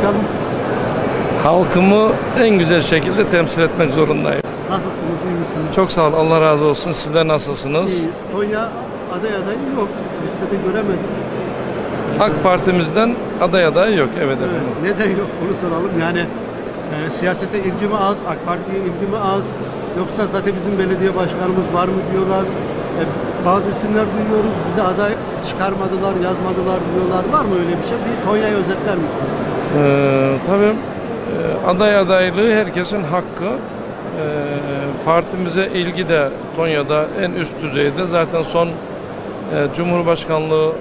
Başkanım Halkımı en güzel şekilde temsil etmek zorundayım. nasılsınız, iyi misiniz? Çok sağ ol, Allah razı olsun. Sizler nasılsınız? İyiyiz. Tonya aday adayı yok. Listede göremedik. AK Partimizden aday aday yok. Evet Evet, efendim. neden yok onu soralım. Yani e, siyasete ilgi mi az, AK Parti'ye ilgi mi az? Yoksa zaten bizim belediye başkanımız var mı diyorlar. E, bazı isimler duyuyoruz. Bize aday çıkarmadılar, yazmadılar diyorlar. Var mı öyle bir şey? Bir Tonya'yı özetler misin? Ee, tabii e, aday adaylığı herkesin hakkı. Ee, partimize ilgi de Tonya'da en üst düzeyde. Zaten son e, Cumhurbaşkanlığı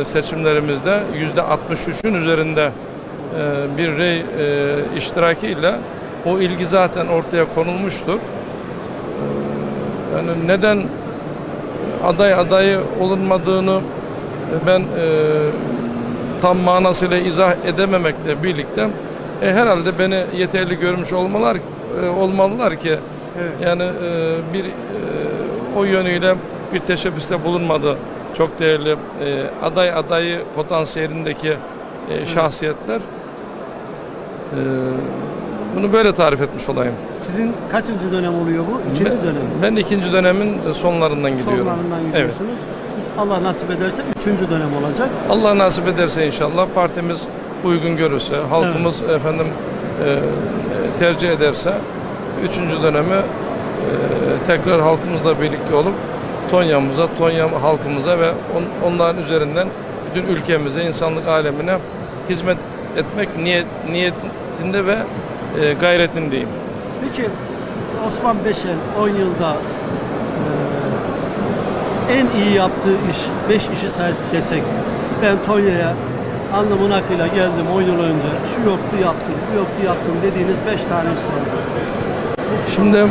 e, seçimlerimizde yüzde 63'ün üzerinde e, bir rey e, iştirakiyle o ilgi zaten ortaya konulmuştur. Ee, yani neden aday adayı olunmadığını e, ben e, tam manasıyla izah edememekle birlikte e, herhalde beni yeterli görmüş olmalar e, olmalılar ki Evet. yani e, bir e, o yönüyle bir teşebbüste bulunmadı çok değerli e, aday adayı potansiyelindeki e, şahsiyetler. E, bunu böyle tarif etmiş olayım. Sizin kaçıncı dönem oluyor bu? İkinci ben, dönem. ben ikinci dönemin sonlarından gidiyorum. Sonlarından Evet. Allah nasip ederse üçüncü dönem olacak. Allah nasip ederse inşallah partimiz uygun görürse, halkımız efendim e, tercih ederse üçüncü dönemi e, tekrar halkımızla birlikte olup Tonya'mıza, Tonya halkımıza ve on- onların üzerinden bütün ülkemize, insanlık alemine hizmet etmek niyet, niyetinde ve e, gayretindeyim. Peki Osman Beşel 10 yılda en iyi yaptığı iş 5 işi desek ben Tonya'ya alnımın akıyla geldim 10 yıl önce şu yoktu yaptım bu yoktu yaptım dediğiniz 5 tane iş sayın. Şimdi e,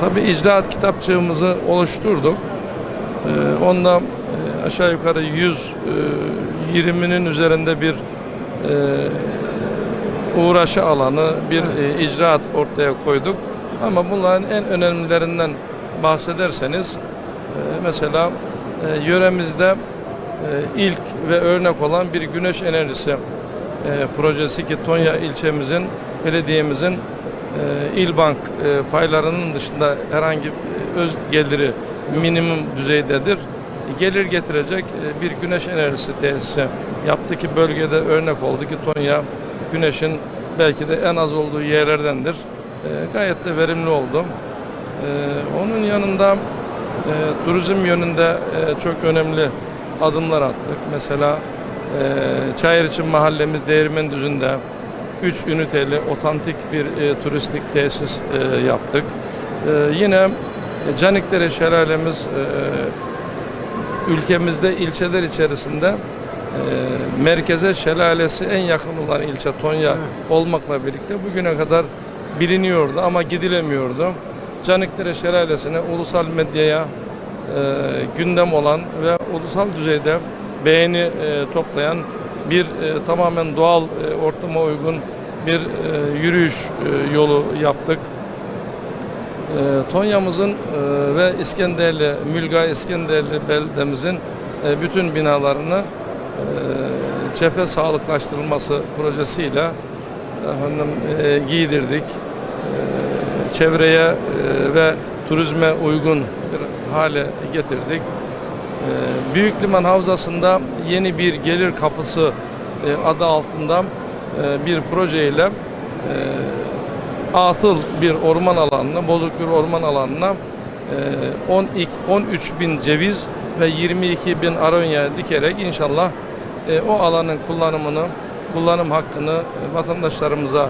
tabii icraat kitapçığımızı oluşturduk. E, onda e, aşağı yukarı 120'nin üzerinde bir e, uğraşı alanı, bir e, icraat ortaya koyduk. Ama bunların en önemlilerinden bahsederseniz e, mesela e, yöremizde e, ilk ve örnek olan bir güneş enerjisi e, projesi ki Tonya ilçemizin, belediyemizin il bank e, paylarının dışında herhangi öz geliri minimum düzeydedir. Gelir getirecek bir güneş enerjisi tesisi yaptı ki bölgede örnek oldu ki Tonya güneşin belki de en az olduğu yerlerdendir. Gayet de verimli oldu. Onun yanında e, turizm yönünde e, çok önemli adımlar attık. Mesela e, Çayırçın mahallemiz Değirmen Düzü'nde 3 üniteli otantik bir e, turistik tesis e, yaptık. E, yine Canikdere Şelalemiz e, ülkemizde ilçeler içerisinde e, merkeze şelalesi en yakın olan ilçe Tonya olmakla birlikte bugüne kadar biliniyordu ama gidilemiyordu. Canikdere Şelalesi'ne ulusal medyaya e, gündem olan ve ulusal düzeyde beğeni e, toplayan bir e, tamamen doğal e, ortama uygun bir e, yürüyüş e, yolu yaptık. E, Tonya'mızın e, ve İskenderli, Mülga İskenderli beldemizin e, bütün binalarını e, cephe sağlıklaştırılması projesiyle efendim e, giydirdik. Çevreye e, ve turizme uygun bir hale getirdik. E, Büyük Liman Havzası'nda yeni bir gelir kapısı e, adı altında bir projeyle atıl bir orman alanına, bozuk bir orman alanına e, 10 ilk- 13 bin ceviz ve 22 bin aronya dikerek inşallah o alanın kullanımını, kullanım hakkını vatandaşlarımıza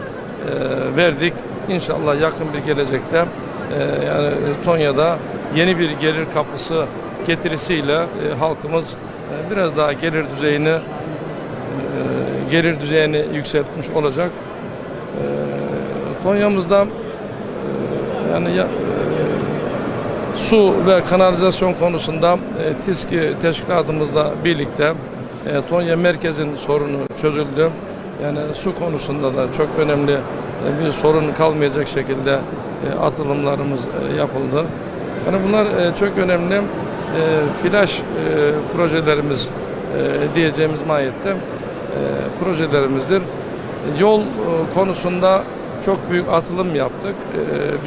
verdik. İnşallah yakın bir gelecekte e, yani Tonya'da yeni bir gelir kapısı getirisiyle e, halkımız e, biraz daha gelir düzeyini e, gelir düzeyini yükseltmiş olacak. E, Tonya'mızda e, yani ya, e, su ve kanalizasyon konusunda e, TİSKİ teşkilatımızla birlikte e, Tonya merkezin sorunu çözüldü. Yani su konusunda da çok önemli e, bir sorun kalmayacak şekilde e, atılımlarımız e, yapıldı. Yani bunlar e, çok önemli e, flash e, projelerimiz e, diyeceğimiz mahiyette. projelerimizdir. Yol e, konusunda çok büyük atılım yaptık. E,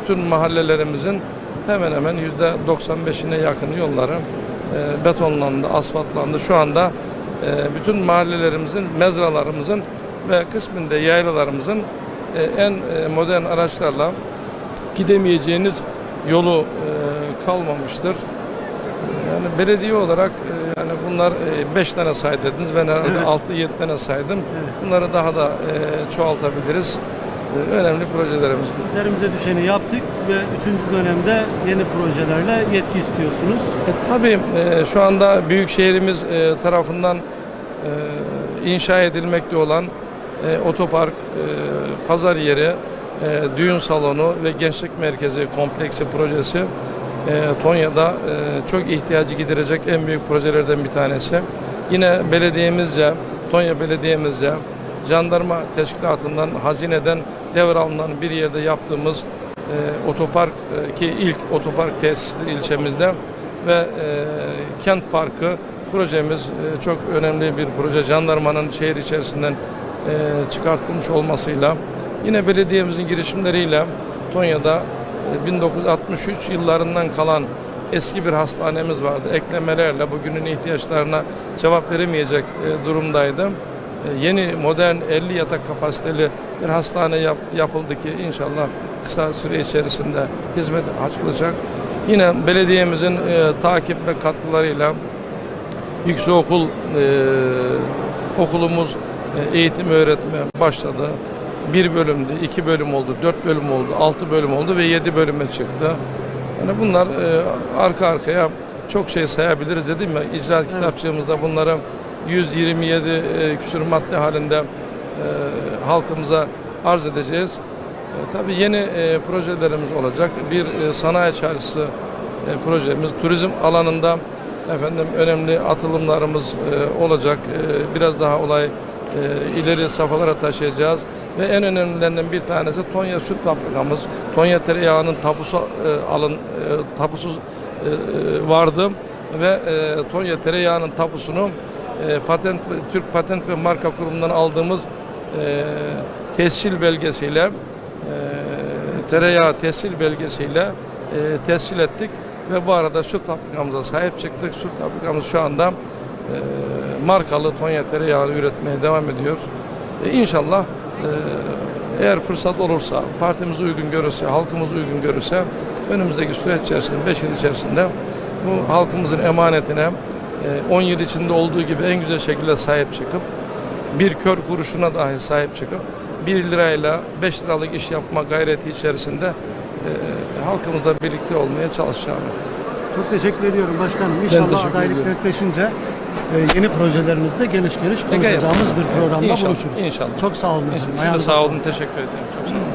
bütün mahallelerimizin hemen hemen yüzde 95'ine yakın yolları e, betonlandı, asfaltlandı. Şu anda e, bütün mahallelerimizin, mezralarımızın ve kısmında yaylalarımızın e, en e, modern araçlarla gidemeyeceğiniz yolu e, kalmamıştır. Yani belediye olarak e, yani bunlar 5 tane say dediniz. Ben herhalde Evet. 6-7 tane saydım. Bunları daha da e, çoğaltabiliriz. E, önemli projelerimiz. Üzerimize düşeni yaptık ve üçüncü dönemde yeni projelerle yetki istiyorsunuz. E, tabii e, şu anda Büyükşehirimiz e, tarafından e, inşa edilmekte olan e, otopark, e, pazar yeri, e, düğün salonu ve gençlik merkezi kompleksi projesi e, Tonya'da e, çok ihtiyacı giderecek en büyük projelerden bir tanesi. Yine belediyemizce, Tonya belediyemizce jandarma teşkilatından, hazineden devralınan bir yerde yaptığımız e, otopark e, ki ilk otopark tesisleri ilçemizde ve e, kent parkı projemiz e, çok önemli bir proje. Jandarmanın şehir içerisinden çıkartılmış olmasıyla yine belediyemizin girişimleriyle Tonya'da e, 1963 yıllarından kalan eski bir hastanemiz vardı. Eklemelerle bugünün ihtiyaçlarına cevap veremeyecek e, durumdaydı. E, Yeni modern 50 yatak kapasiteli bir hastane yap- yapıldı ki inşallah kısa süre içerisinde hizmet açılacak. Yine belediyemizin e, takip ve katkılarıyla yüksekokul e, okulumuz e, eğitim öğretime başladı. Bir bölümdü, iki bölüm oldu, dört bölüm oldu, altı bölüm oldu ve yedi bölüme çıktı. Yani bunlar e, arka arkaya çok şey sayabiliriz dedim ya icraat kitapçığımızda bunlara 127 e, küsur madde halinde e, halkımıza arz edeceğiz. E, tabii yeni e, projelerimiz olacak. Bir e, sanayi çarşısı e, projemiz, turizm alanında efendim önemli atılımlarımız e, olacak. E, biraz daha olay e, ileri safhalara taşıyacağız ve en önemlilerinden bir tanesi Tonya Süt Fabrikamız. Tonya tereyağının tapusu e, alın e, tapusu e, e, vardı ve e, Tonya tereyağının tapusunu e, patent Türk Patent ve Marka Kurumu'ndan aldığımız e, tescil belgesiyle e, tereyağı tescil belgesiyle e, tescil ettik ve bu arada süt fabrikamıza sahip çıktık. Süt fabrikamız şu anda markalı Tonya tereyağını üretmeye devam ediyor. E, inşallah e, eğer fırsat olursa, partimiz uygun görürse, halkımız uygun görürse önümüzdeki süreç içerisinde, 5 yıl içerisinde bu halkımızın emanetine e, 10 yıl içinde olduğu gibi en güzel şekilde sahip çıkıp bir kör kuruşuna dahi sahip çıkıp 1 lirayla 5 liralık iş yapma gayreti içerisinde e, halkımızla birlikte olmaya çalışacağım. Çok teşekkür ediyorum başkanım. İnşallah adaylık ediyorum. netleşince e, yeni projelerimizde geniş geniş konuşacağımız bir programda İnşallah, buluşuruz. inşallah. Çok sağ olun. Size Ayağınıza sağ sağlık. olun, teşekkür ederim. Çok sağ olun.